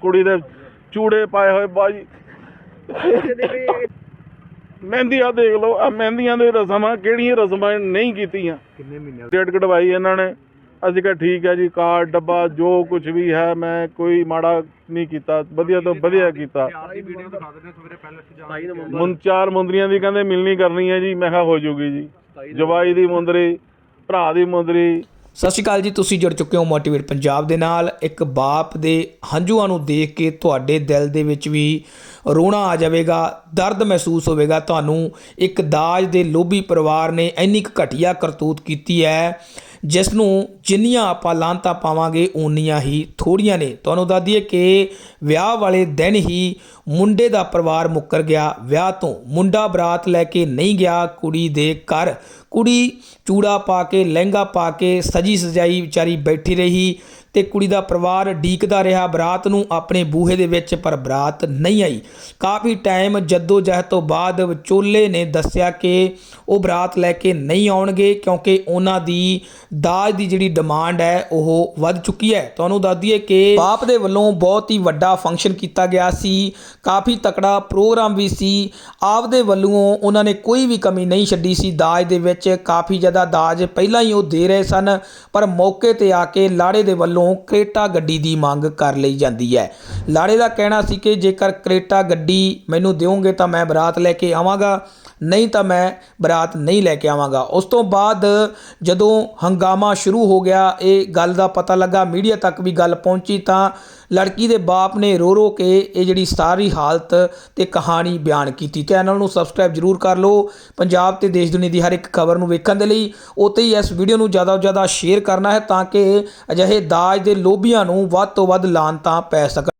ਕੁੜੀ ਦੇ ਚੂੜੇ ਪਾਏ ਹੋਏ ਬਾਜੀ ਮਹਿੰਦੀਆਂ ਦੇਖ ਲਓ ਆ ਮਹਿੰਦੀਆਂ ਦੇ ਰਸਮਾਂ ਕਿਹੜੀਆਂ ਰਸਮਾਂ ਨਹੀਂ ਕੀਤੀਆਂ। ਕਿੰਨੇ ਮਹੀਨੇ ਡੇਟ ਕਢਵਾਈ ਇਹਨਾਂ ਨੇ। ਅਸੀਂ ਕਿਹਾ ਠੀਕ ਹੈ ਜੀ ਕਾਰਡ ਡੱਬਾ ਜੋ ਕੁਝ ਵੀ ਹੈ ਮੈਂ ਕੋਈ ਮਾੜਾ ਨਹੀਂ ਕੀਤਾ। ਵਧੀਆ ਤੋਂ ਵਧੀਆ ਕੀਤਾ। ਮੁੰ ਚਾਰ ਮੁੰਦਰੀਆਂ ਦੀ ਕਹਿੰਦੇ ਮਿਲਣੀ ਕਰਨੀ ਹੈ ਜੀ ਮੈਂ ਕਿਹਾ ਹੋ ਜੂਗੀ ਜੀ। ਜਵਾਈ ਦੀ ਮੁੰਦਰੀ ਭਰਾ ਦੀ ਮੁੰਦਰੀ ਸਤਿ ਸ਼੍ਰੀ ਅਕਾਲ ਜੀ, ਤੁਸੀਂ ਜੁੜ ਚੁੱਕੇ ਹੋ ਮੋਟੀਵੇਟ ਪੰਜਾਬ ਦੇ ਨਾਲ। ਇੱਕ ਬਾਪ ਦੇ ਹੰਝੂਆਂ ਨੂੰ ਦੇਖ ਕੇ ਤੁਹਾਡੇ ਦਿਲ ਦੇ ਵਿੱਚ ਵੀ ਰੋਣਾ ਆ ਜਾਵੇਗਾ, ਦਰਦ ਮਹਿਸੂਸ ਹੋਵੇਗਾ। ਤੁਹਾਨੂੰ ਇੱਕ ਦਾਜ ਦੇ ਲੋਭੀ ਪਰਿਵਾਰ ਨੇ ਇੰਨੀ ਕੁ ਘਟੀਆ ਕਰਤੂਤ ਕੀਤੀ ਹੈ। ਜਿਸ ਨੂੰ ਜਿੰਨੀਆਂ ਆਪਾਂ ਲਾਂਤਾ ਪਾਵਾਂਗੇ, ਓਨੀਆਂ ਹੀ ਥੋੜੀਆਂ ਨੇ। ਤੁਹਾਨੂੰ ਦੱਸ ਦਈਏ ਕਿ ਵਿਆਹ ਵਾਲੇ ਦਿਨ ਹੀ ਮੁੰਡੇ ਦਾ ਪਰਿਵਾਰ ਮੁੱਕਰ ਗਿਆ। ਵਿਆਹ ਤੋਂ ਮੁੰਡਾ ਬਰਾਤ ਲੈ ਕੇ ਨਹੀਂ ਗਿਆ, ਕੁੜੀ ਦੇ ਘਰ। ਕੁੜੀ ਚੂੜਾ ਪਾ ਕੇ, ਲਹਿੰਗਾ ਪਾ ਕੇ ਸਜੀ ਸਜਾਈ ਵਿਚਾਰੀ ਬੈਠੀ ਰਹੀ। ਤੇ ਕੁੜੀ ਦਾ ਪਰਿਵਾਰ ਢੀਕਦਾ ਰਿਹਾ। ਬਰਾਤ ਨੂੰ ਆਪਣੇ ਬੂਹੇ ਦੇ ਵਿੱਚ, ਪਰ ਬਰਾਤ ਨਹੀਂ ਆਈ। ਕਾਫੀ ਟਾਈਮ ਜੱਦੋ ਜਹਿਦ ਤੋਂ ਬਾਅਦ ਵਿਚੋਲੇ ਨੇ ਦੱਸਿਆ ਕਿ ਉਹ ਬਰਾਤ ਲੈ ਕੇ ਨਹੀਂ ਆਉਣਗੇ, ਕਿਉਂਕਿ ਉਹਨਾਂ ਦੀ ਦਾਜ ਦੀ ਜਿਹੜੀ ਡਿਮਾਂਡ ਹੈ, ਉਹ ਵੱਧ ਚੁੱਕੀ ਹੈ। ਤੁਹਾਨੂੰ ਦੱਸ ਦਈਏ ਕਿ ਬਾਪ ਦੇ ਵੱਲੋਂ ਬਹੁਤ ਹੀ ਵੱਡਾ ਫੰਕਸ਼ਨ ਕੀਤਾ ਗਿਆ ਸੀ। ਕਾਫੀ ਤਕੜਾ ਪ੍ਰੋਗਰਾਮ ਵੀ ਸੀ। ਆਪਦੇ ਵੱਲੋਂ ਉਹਨਾਂ ਨੇ ਕੋਈ ਵੀ ਕਮੀ ਨਹੀਂ ਛੱਡੀ ਸੀ ਦਾਜ ਦੇ ਵਿੱਚ। ਕਾਫੀ ਜ਼ਿਆਦਾ ਦਾਜ ਪਹਿਲਾਂ ਹੀ ਉਹ ਦੇ ਰਹੇ ਸਨ, ਪਰ ਮੌਕੇ ਤੇ ਆ ਕੇ ਲਾੜੇ ਦੇ ਵੱਲੋਂ ਕਰੇਟਾ ਗੱਡੀ ਦੀ ਮੰਗ ਕਰ ਲਈ ਜਾਂਦੀ ਹੈ। ਲਾੜੇ ਦਾ ਕਹਿਣਾ ਸੀ ਕਿ ਜੇਕਰ ਕਰੇਟਾ ਗੱਡੀ ਮੈਨੂੰ ਦਿਓਗੇ ਤਾਂ ਮੈਂ ਬਰਾਤ ਲੈ ਕੇ ਆਵਾਂਗਾ, ਨਹੀਂ ਤਾਂ ਮੈਂ ਬਰਾਤ ਨਹੀਂ ਲੈ ਕੇ ਆਵਾਂਗਾ। ਉਸ ਤੋਂ ਬਾਅਦ ਜਦੋਂ ਹੰਗਾਮਾ ਸ਼ੁਰੂ ਹੋ ਗਿਆ, ਇਹ ਗੱਲ ਦਾ ਪਤਾ ਲੱਗਾ, ਮੀਡੀਆ ਤੱਕ ਵੀ ਗੱਲ ਪਹੁੰਚੀ ਤਾਂ ਲੜਕੀ ਦੇ ਬਾਪ ਨੇ ਰੋ ਰੋ ਕੇ ਇਹ ਜਿਹੜੀ ਸਾਰੀ ਹਾਲਤ ਤੇ ਕਹਾਣੀ ਬਿਆਨ ਕੀਤੀ। ਚੈਨਲ ਨੂੰ ਸਬਸਕ੍ਰਾਈਬ ਜਰੂਰ ਕਰ ਲਓ। ਪੰਜਾਬ ਤੇ ਦੇਸ਼ ਦੁਨੀਆ ਦੀ ਹਰ ਇੱਕ ਖਬਰ ਨੂੰ ਵੇਖਣ ਦੇ ਲਈ ਉੱਤੇ ਹੀ ਇਸ ਵੀਡੀਓ ਨੂੰ ਜ਼ਿਆਦਾ ਤੋਂ ਜ਼ਿਆਦਾ ਸ਼ੇਅਰ ਕਰਨਾ ਹੈ ਤਾਂ ਕਿ ਅਜਿਹੇ ਦਾ ਦਾਜ ਦੇ ਲੋਭੀਆਂ ਨੂੰ ਵੱਧ ਤੋਂ ਵੱਧ ਲਾਨਤਾਂ ਪੈ ਸਕਣ।